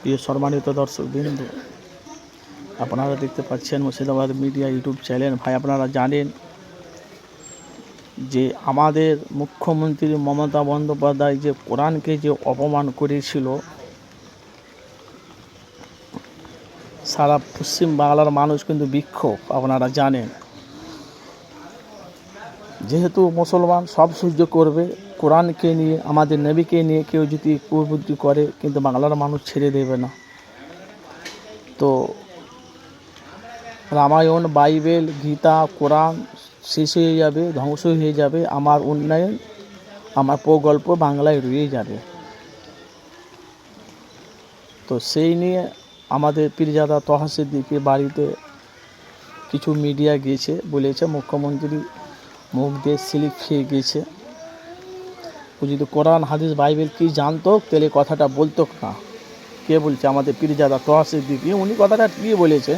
প্রিয় সম্মানিত দর্শক বিন্দু, আপনারা দেখতে পাচ্ছেন মুর্শিদাবাদ মিডিয়া ইউটিউব চ্যানেল। ভাই, আপনারা জানেন যে আমাদের মুখ্যমন্ত্রী মমতা বন্দ্যোপাধ্যায় যে কোরআনকে যে অপমান করেছিল, সারা পশ্চিম বাংলার মানুষ কিন্তু বিক্ষোভ, আপনারা জানেন। যেহেতু মুসলমান সব সহ্য করবে, কোরআনকে নিয়ে, আমাদের নবীকে নিয়ে কেউ যদি কুবুদ্ধি করে, কিন্তু বাংলার মানুষ ছেড়ে দেবে না। তো রামায়ণ, বাইবেল, গীতা, কোরআন শেষ হয়ে যাবে, ধ্বংস হয়ে যাবে, আমার উন্নয়ন, আমার প্রকল্প বাংলায় রয়ে যাবে। তো সেই নিয়ে আমাদের পীরজাদা সিদ্দিকির বাড়িতে কিছু মিডিয়া গিয়েছে বলেছে, মুখ্যমন্ত্রী মুখ দিয়ে স্লিপ খেয়ে গিয়েছে ও যদি কোরআন, হাদিস, বাইবেল কি জানতো? তাহলে কথাটা বলতো না। কে বলছে? আমাদের পীরজাদা তহা দিদি উনি কথাটা ঠিকই বলেছে।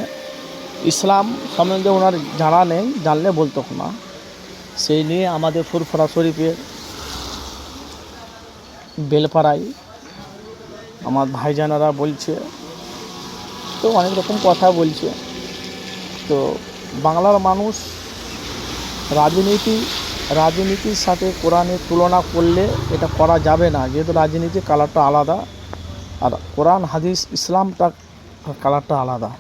ইসলাম সম্বন্ধে ওনার জানা নেই, জানলে বলতো না। সেই নিয়ে আমাদের ফুরফরা শরীফের বেলপাড়ায় আমার ভাইজানারা বলছে, তো অনেক রকম কথা বলছে। তো বাংলার মানুষ রাজনীতি, রাজনীতির সাথে কোরআনের তুলনা করলে এটা করা যাবে না। যেহেতু রাজনীতি কালারটা আলাদা, আর কোরআন, হাদিস, ইসলামটা কালারটা আলাদা।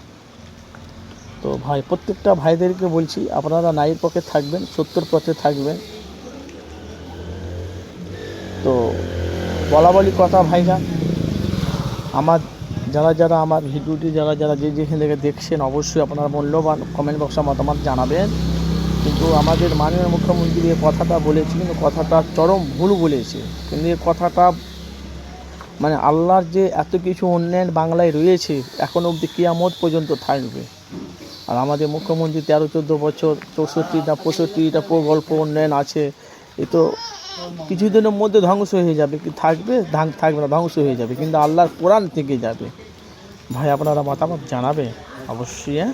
তো ভাই, প্রত্যেকটা ভাইদেরকে বলছি, আপনারা নাইয়ের পক্ষে থাকবেন সত্যর পথে থাকবেন। তো বলা বলি কথা ভাইজান, আমার যারা যারা আমার ভিডিওটি, যারা যারা যে যেখান থেকে দেখছেন, অবশ্যই আপনারা মূল্যবান কমেন্ট বক্সে মতামত জানাবেন। কিন্তু আমাদের মাননীয় মুখ্যমন্ত্রী এই কথাটা বলেছে কিন্তু কথাটা চরম ভুল বলেছে। কিন্তু এই কথাটা মানে আল্লাহর যে এত কিছু উন্নয়ন বাংলায় রয়েছে, এখন অবধি কিয়ামত পর্যন্ত থাকবে। আর আমাদের মুখ্যমন্ত্রী তেরো, চোদ্দ বছর চৌষট্টিটা পঁয়ষট্টিটা প্রকল্প উন্নয়ন আছে, এ তো কিছুদিনের মধ্যে ধ্বংস হয়ে যাবে। কি থাকবে? থাকবে না, ধ্বংস হয়ে যাবে। কিন্তু আল্লাহর কোরআন থেকে যাবে। ভাই, আপনারা মতামত জানাবে অবশ্যই হ্যাঁ?